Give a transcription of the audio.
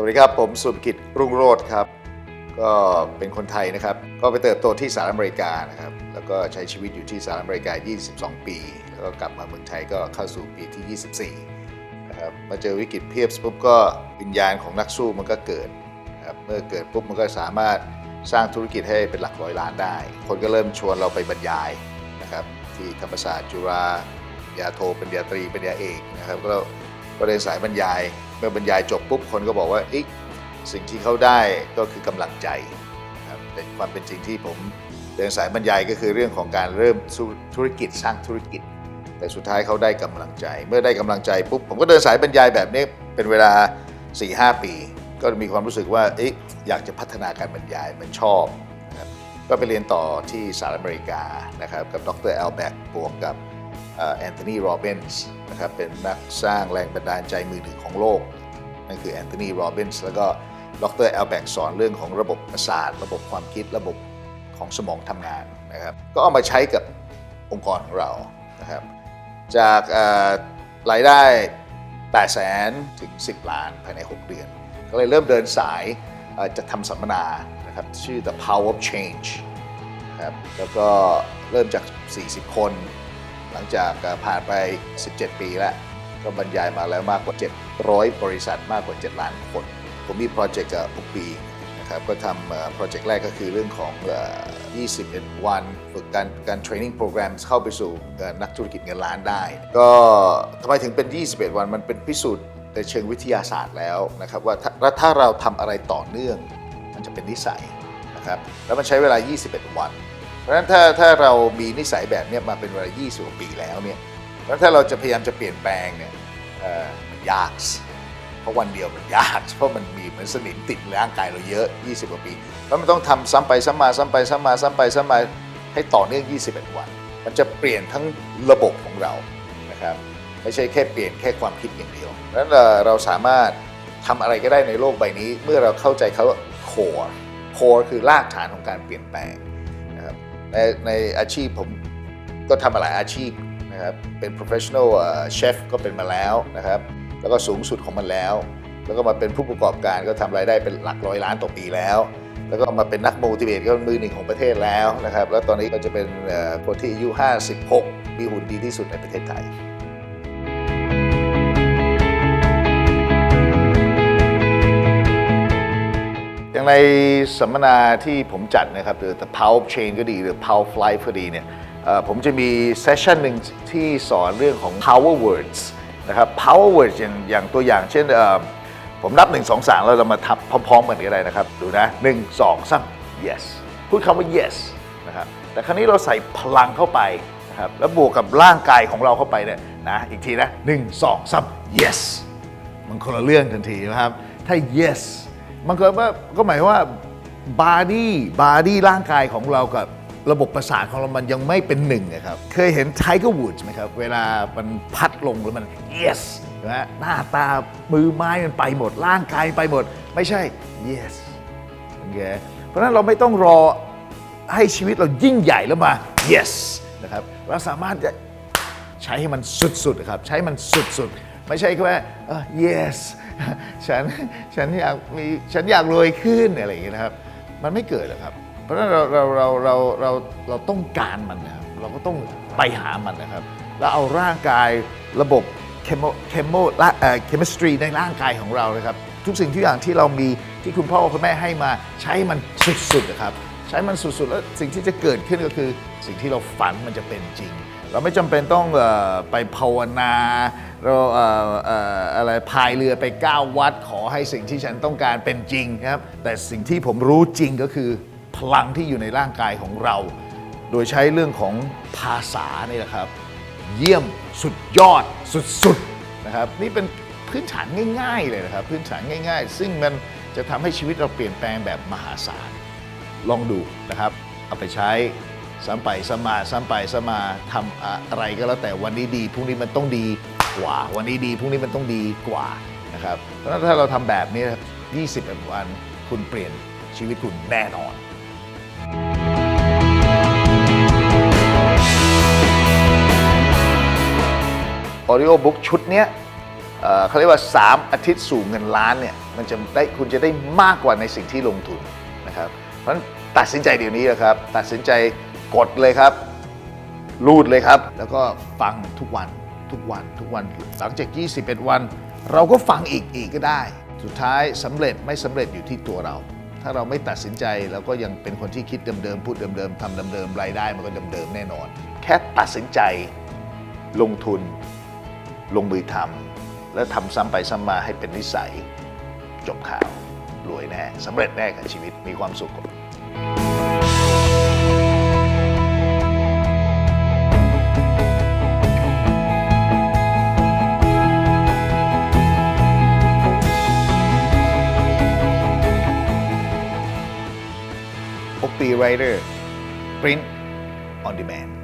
สวัสดีครับ ผมสุภกิจรุ่งโรจน์ครับ ก็เป็นคนไทยนะครับ ก็ไปเติบโตที่สหรัฐอเมริกานะครับ แล้วก็ใช้ชีวิตอยู่ที่สหรัฐอเมริกา 22 ปี แล้วก็กลับมาเมืองไทยก็เข้าสู่ปีที่ 24นะครับมาเจอวิกฤตเพียบปุ๊บก็วิญญาณของนักสู้มันก็เกิดนะครับเมื่อเกิดปุ๊บมันก็สามารถสร้างธุรกิจให้เป็นหลักร้อยล้านได้ คนก็เริ่มชวนเราไปบรรยายนะครับที่ธรรมศาสตร์จุฬาญาโทปริญญาตรีปริญญาเอกนะครับก็ ก็เดินสายบรรยาย เมื่อบรรยายจบปุ๊บคนก็บอกว่าอีกสิ่งที่เขาได้ก็คือกำลังใจครับแต่ความเป็นจริงที่ผมเดินสายบรรยายก็คือเรื่องของการเริ่มธุรกิจสร้างธุรกิจ แต่สุดท้ายเขาได้กำลังใจ เมื่อได้กำลังใจปุ๊บผมก็เดินสายบรรยายแบบนี้เป็นเวลา 4-5 ปี ก็มีความรู้สึกว่าออยากจะพัฒนาการบรรยายมันชอบนะครับก็ไปเรียนต่อที่สหรัฐอเมริกานะครับกับดรแอลแบกบวกกับ แอนโทนีโรเบนส์นะครับเป็นนักสร้างแรงบันดาลใจมือหนึ่งของโลกนั่นคือแอนโทนีโรเบนส์แล้วก็ดรแอลแบกสอนเรื่องของระบบประสาท ระบบความคิดระบบของสมองทำงานนะครับก็เอามาใช้กับองค์กรของเรานะครับจากรายได้8แสนถึง 10 ล้านภายใน 6 เดือน ก็เลยเริ่มเดินสายจะทำสัมมนานะครับชื่อ The Power of Change ครับแล้วก็เริ่มจาก 40 คน หลังจากผ่านไป 17 ปีแล้ว ก็บรรยายมาแล้วมากกว่า 700 บริษัทมากกว่า 7 ล้านคน ผมมีโปรเจกต์กับทุกปีนะครับก็ทำโปรเจกต์แรกก็คือเรื่องของ 21 วันฝึกการการเทรนนิ่งโปรแกรมเข้าไปสู่นักธุรกิจเงินล้านได้ ก็ทำไมถึงเป็น 21 วันมันเป็นพิสูจน์ในเชิงวิทยาศาสตร์แล้วนะครับว่าถ้าถ้าเราทำอะไรต่อเนื่อง มันจะเป็นนิสัยนะครับแล้วมันใช้เวลา 21 วัน ราะฉะนั้นถ้าถ้าเรามีนิสัยแบบนี้มาเป็นเวลา 20กว่าปีแล้วเนี่ยแล้วถ้าเราจะพยายามจะเปลี่ยนแปลงเนี่ยมันยากเพราะวันเดียวมันยาก เพราะมันมีเหมือนสนิมติดร่างกายเราเยอะ 20กว่าปี แล้วมันต้องทำซ้ำไปซ้ำมาซ้ำไปซ้ำมาซ้ำไปซ้ำมาให้ต่อเนื่อง 21 วัน มันจะเปลี่ยนทั้งระบบของเรานะครับไม่ใช่แค่เปลี่ยนแค่ความคิดอย่างเดียวเพราะฉะนั้นเราสามารถทำอะไรก็ได้ในโลกใบนี้ เมื่อเราเข้าใจเขาว่า core core คือรากฐานของการเปลี่ยนแปลง ในในอาชีพผมก็ทำมาหลายอาชีพนะครับเป็น professional chef ก็เป็นมาแล้วนะครับแล้วก็สูงสุดของมันแล้ว แล้วก็มาเป็นผู้ประกอบการก็ทำรายได้เป็นหลักร้อยล้านต่อปีแล้ว แล้วก็มาเป็นนักโมทิเวตก็มือหนึ่งของประเทศแล้วนะครับแล้วตอนนี้ก็จะเป็นคนที่อายุ 56 มีหุ่นดีที่สุดในประเทศไทย ในสัมมนาที่ผมจัดนะครับหรือ The Power Chain ก็ดี หรือ Power of Life ก็ดีเนี่ยผมจะมีเซสชันหนึ่งที่สอนเรื่องของ Power Words นะครับ Power Words อย่างอย่างตัวอย่างเช่นผมนับ 1 2 3 แล้วเรามาทับพร้อมๆกันก็ได้นะครับ ดูนะ 1 2 3 yes พูดคำว่า yes นะครับแต่ครั้นี้เราใส่พลังเข้าไปนะครับแล้วบวกกับร่างกายของเราเข้าไปเนี่ยนะอีกทีนะ 1 2 3 yes มันคนละเรื่องทันทีนะครับ ถ้า yes มันก็ว่าก็หมายว่า body body ร่างกายของเรากับระบบประสาทของเรามันยังไม่เป็นหนึ่งนะครับ เคยเห็น Tiger Woods ไหมครับ เวลามันพัดลงแล้วมัน yes นะหน้าตามือไม้มันไปหมด ร่างกายไปหมด ไม่ใช่ yes โอเคเพราะนั้นเราไม่ต้องรอให้ชีวิตเรายิ่งใหญ่แล้วมา yes นะครับเราสามารถจะใช้ให้มันสุดๆนะครับ ใช้มันสุดๆ ไม่ใช่แค่เออ yes ฉันฉันอยากมีฉันอยากรวยขึ้นอะไรอย่างเงี้ยนะครับ มันไม่เกิดหรอกครับ เพราะฉะนั้นเราเราเราเราเราเราต้องการมันนะครับเราก็ต้องไปหามันนะครับ แล้วเอาร่างกายระบบเคมเคมเคมิสตรีในร่างกายของเรานะครับ ทุกสิ่งทุกอย่างที่เรามีที่คุณพ่อคุณแม่ให้มาใช้มันสุดๆนะครับ ใช้มันสุดๆ แล้วสิ่งที่จะเกิดขึ้นก็คือสิ่งที่เราฝันมันจะเป็นจริง เราไม่จำเป็นต้องเออไปภาวนาเราเอ่อเอ่ออะไรพายเรือไปก้าววัดขอให้สิ่งที่ฉันต้องการเป็นจริงนะครับ แต่สิ่งที่ผมรู้จริงก็คือพลังที่อยู่ในร่างกายของเรา โดยใช้เรื่องของภาษานี่แหละครับ เยี่ยมสุดยอดสุดๆนะครับนี่เป็นพื้นฐานง่ายๆเลยนะครับ พื้นฐานง่าย ๆ ซึ่งมันจะทำให้ชีวิตเราเปลี่ยนแปลงแบบมหาศาล ลองดูนะครับ เอาไปใช้ ซ้ำไปซ้ำมาซ้ำไปซ้ำมาทำอะไรก็แล้วแต่วันนี้ดีพรุ่งนี้มันต้องดีกว่า วันนี้ดีพรุ่งนี้มันต้องดีกว่านะครับเพราะฉะนั้นถ้าเราทำแบบนี้ครับ21 วันคุณเปลี่ยนชีวิตคุณแน่นอนออ d ิโอบุ๊กชุดเนี้ยเอ่อเขาเรียกว่า 3 อาทิตย์สู่เงินล้านเนี่ยมันจะได้คุณจะได้มากกว่าในสิ่งที่ลงทุนนะครับ เพราะฉะนั้นตัดสินใจเดี๋ยวนี้นะครับ ตัดสินใจ กดเลยครับ รูดเลยครับ แล้วก็ฟังทุกวันทุกวันทุกวันหลังจาก 21 วัน เราก็ฟังอีกอีกก็ได้ สุดท้ายสำเร็จไม่สำเร็จอยู่ที่ตัวเรา ถ้าเราไม่ตัดสินใจเราก็ยังเป็นคนที่คิดเดิมๆพูดเดิมๆทำเดิมๆรายได้มันก็เดิมๆแน่นอน แค่ตัดสินใจลงทุน ลงมือทำแล้วทำซ้ำไปซ้ำมาให้เป็นนิสัย จบข่าวรวยแน่สำเร็จแน่กับชีวิตมีความสุข OP Writer Print on Demand